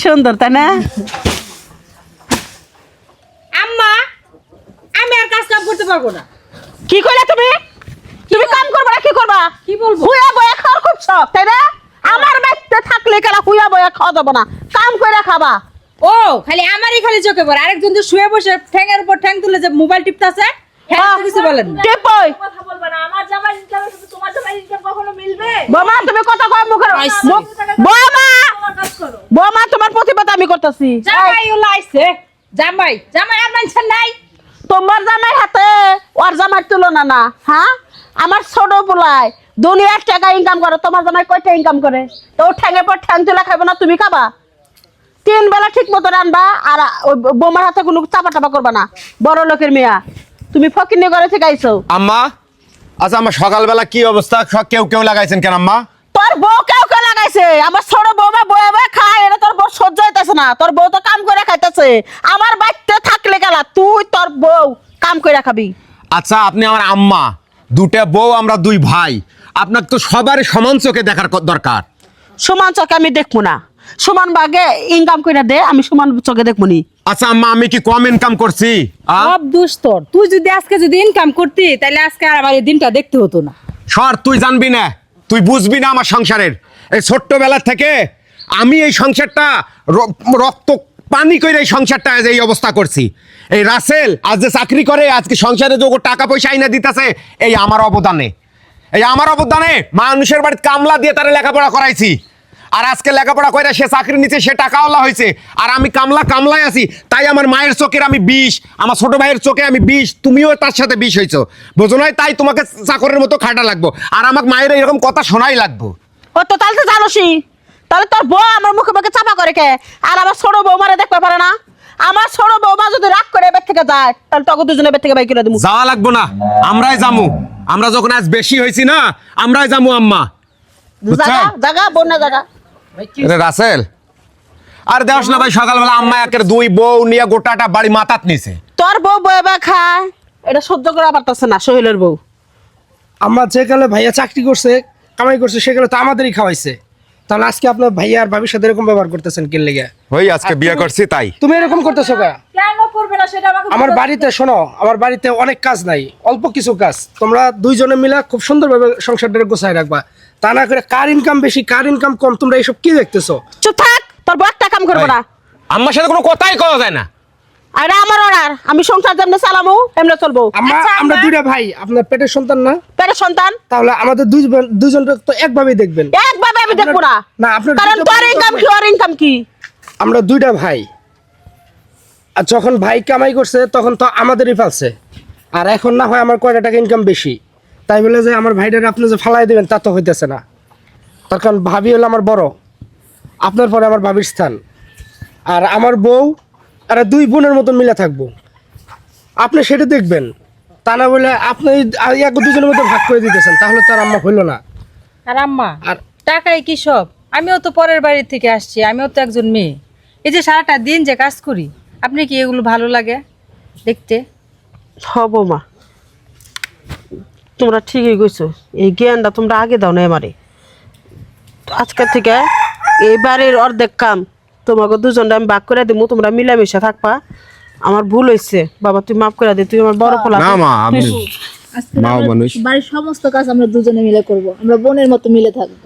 সুন্দর তাই না? আম্মা আমি আর কাজ কাম করতে পারব না। কি কইলা তুমি? তুমি কাম করবা কি করবা? কি বলব? হুইয়া বয়া খাওয়ার খুব শখ তাই না? আমার বাড়িতে থাকলে কেলা হুইয়া বয়া খাওয়া যাব না। কাম করে খাবা। ও খালি আমারই খালি চোখে পড়ে। আরেকজন তো শুয়ে বসে ঠ্যাঙের উপর ঠ্যাং তুলে যে মোবাইল টিপতাছে হ্যাঁ কিছু বলেন না। কথা বলবে না। আমার জামাই তোমার জামাই ইনকাম কখনো মিলবে? বোমা তুমি কথা কয়। মুখ- বোমা তোমার কাজ করো বোমা তোমার প্রতিবাদ আমি করতেছি। জামাই ওলা আইছে। জামাই জামাই আর মানছেন নাই। তোমার জামাই হাতে ওর জামাই তুলনা না হ্যাঁ? আমার ছোট পোলায় দুনিয়ার টাকা ইনকাম করে তোমার জামাই কয়টা ইনকাম করে? তো ও ঠ্যাঙের পর ঠ্যাং তুলে খাইবে না তুমি খাবা? তিন বেলা ঠিক মতো রানবা আর ওই বোমার হাতে কোনো চাপা টাপা করবা না। বড় লোকের মেয়া তুমি ফকিনি ঘরে থেকে আইছো। আম্মা আচ্ছা আমার সকালবেলা কি অবস্থা? সব কেউ কেউ লাগাইছেন কেন আম্মা? তোর বউ কেউ কেউ লাগাইছে আমার তোর বউ তো কাম করে খাইতেছে। আমার বাড়িতে থাকলে গেলা তুই তোর বউ কাম করে খাবি। আচ্ছা আপনি আমার আম্মা দুটা বউ আমরা দুই ভাই। আপনাকে তো সবারই সমান চোখে দেখার দরকার। সমান চোখে আমি দেখব না। সমান ভাগে ইনকাম করে দে আমি সমান চোখে দেখব নি। আচ্ছা আম্মা আমি কি কম ইনকাম করছি? সব দুষ তোর তুই যদি আজকে যদি ইনকাম করতি তাহলে আজকে আর আমার এই দিনটা দেখতে হতো না। সর তুই জানবি না। তুই বুঝবি না আমার সংসারের। এই ছোট্টবেলা থেকে আমি এই সংসারটা রক্ত পানি করে এই সংসারটা আজ এই অবস্থা করছি। এই রাসেল আজ যে চাকরি করে, আজকে সংসারে যোগ টাকা পয়সা আইনা দিতেছে, এই আমার অবদানে। এই আমার অবদানে মানুষের বাড়িতে কামলা দিয়ে তারা লেখাপড়া করাইছি। আর আজকে লেখাপড়া করে সে চাকরি নিচ্ছে সে টাকাওয়ালা হয়েছে আর আমি কামলা কামলায় আছি, তাই আমার মায়ের চোখের আমি বিষ, আমার ছোট ভাইয়ের চোখে আমি বিষ, তুমিও তার সাথে বিষ হয়েছো বোঝো নয় তাই তোমাকে চাকরের মতো খাটা লাগবো। আর আমার মায়ের এরকম কথা শোনাই লাগবো। ও তো তাহলে তো জানোসই। তাহলে তোর বউ আমার মুখে মুখে চাপা করে কে? আর আমার ছোট বৌমারে দেখতে পারে না? আমার ছোট বৌমা যদি রাগ করে এবার থেকে যায় তাহলে তোকে দুজনে এবার থেকে বাই করে দেবো যাওয়া লাগবো না আমরাই যামু। আমরা যখন আজ বেশি হয়েছি না আমরাই যামু আম্মা। জাগা জাগা বন্যা জাগা। রাসেল আর দেওয়াস না ভাই সকালবেলা আম্মা একের দুই বউ নিয়ে গোটাটা বাড়ি মাথাত নিছে। তোর বউ বয়ে বা খায় এটা সহ্য করা পারতেছে না সোহেলের বউ। আমরা যে কালে ভাইয়া চাকরি করছে কামাই করছে সেকালে তো আমাদেরই খাওয়াইছে। তাহলে আজকে আপনার ভাইয়া আর ভাবির সাথে এরকম ব্যবহার করতেছেন কেন লেগে? ওই আজকে বিয়ে করছি তাই। তুমি এরকম করতেছো কা কেন করবে না সেটা আমাকে আমার বাড়িতে শোনো আমার বাড়িতে অনেক কাজ নাই অল্প কিছু কাজ। তোমরা দুইজনে মিলে খুব সুন্দরভাবে সংসারটা গোছায় রাখবা। তা না করে কার ইনকাম বেশি কার ইনকাম কম তোমরা এইসব কি দেখতেছো? চুপ থাক তোর বউ একটা কাম করব না। আমার সাথে কোনো কথাই কওয়া যায় না। আর আমার অর্ডার আমি সংসার যেমনি চালামু এমনি চলবো। আমরা আচ্ছা, আমরা দুইটা ভাই আপনার পেটের সন্তান না? পেটের সন্তান? তাহলে আমাদের দুই দুজনকে তো একভাবেই দেখবেন। একভাবে আমি দেখব না। না, আপনার কারণ তোর ইনকাম কি ওর ইনকাম কি? আমরা দুইটা ভাই। আর যখন ভাই কামাই করছে তখন তো আমাদেরই ফালছে। আর এখন না হয় আমার কয়টা টাকা ইনকাম বেশি। তাই বলে যে আমার ভাইটারে আপনি যে ফালাই দেবেন তা তো হইতেছে না। তার কারণ ভাবি হলো আমার বড়। আপনার পরে আমার ভাবির স্থান। আর আমার বউ আর দুই বোনের মতন মিলে থাকব। আপনি সেটা দেখবেন। তা না বলে আপনি এক দুজনের মধ্যে ভাগ করে দিতেছেন তাহলে তার আম্মা হইল না। আর আম্মা আর টাকাই কি সব? আমিও তো পরের বাড়ি থেকে আসছি আমিও তো একজন মেয়ে। এই যে সারাটা দিন যে কাজ করি আপনি কি এগুলো ভালো লাগে দেখতে? হব মা। তোমরা ঠিকই কইছো এই জ্ঞানটা তোমরা আগে দাও না এবারে। আজকের থেকে এই বাড়ির অর্ধেক কাম। তোমাকে দুজনটা আমি ভাগ করে দিব তোমরা মিলামিশা থাকবা। আমার ভুল হয়েছে বাবা তুই মাফ করে দে তুই আমার বড় পোলা। না মা আমি মা মানুষ। বাড়ির সমস্ত কাজ আমরা দুজনে মিলে করব। আমরা বোনের মতো মিলে থাকব।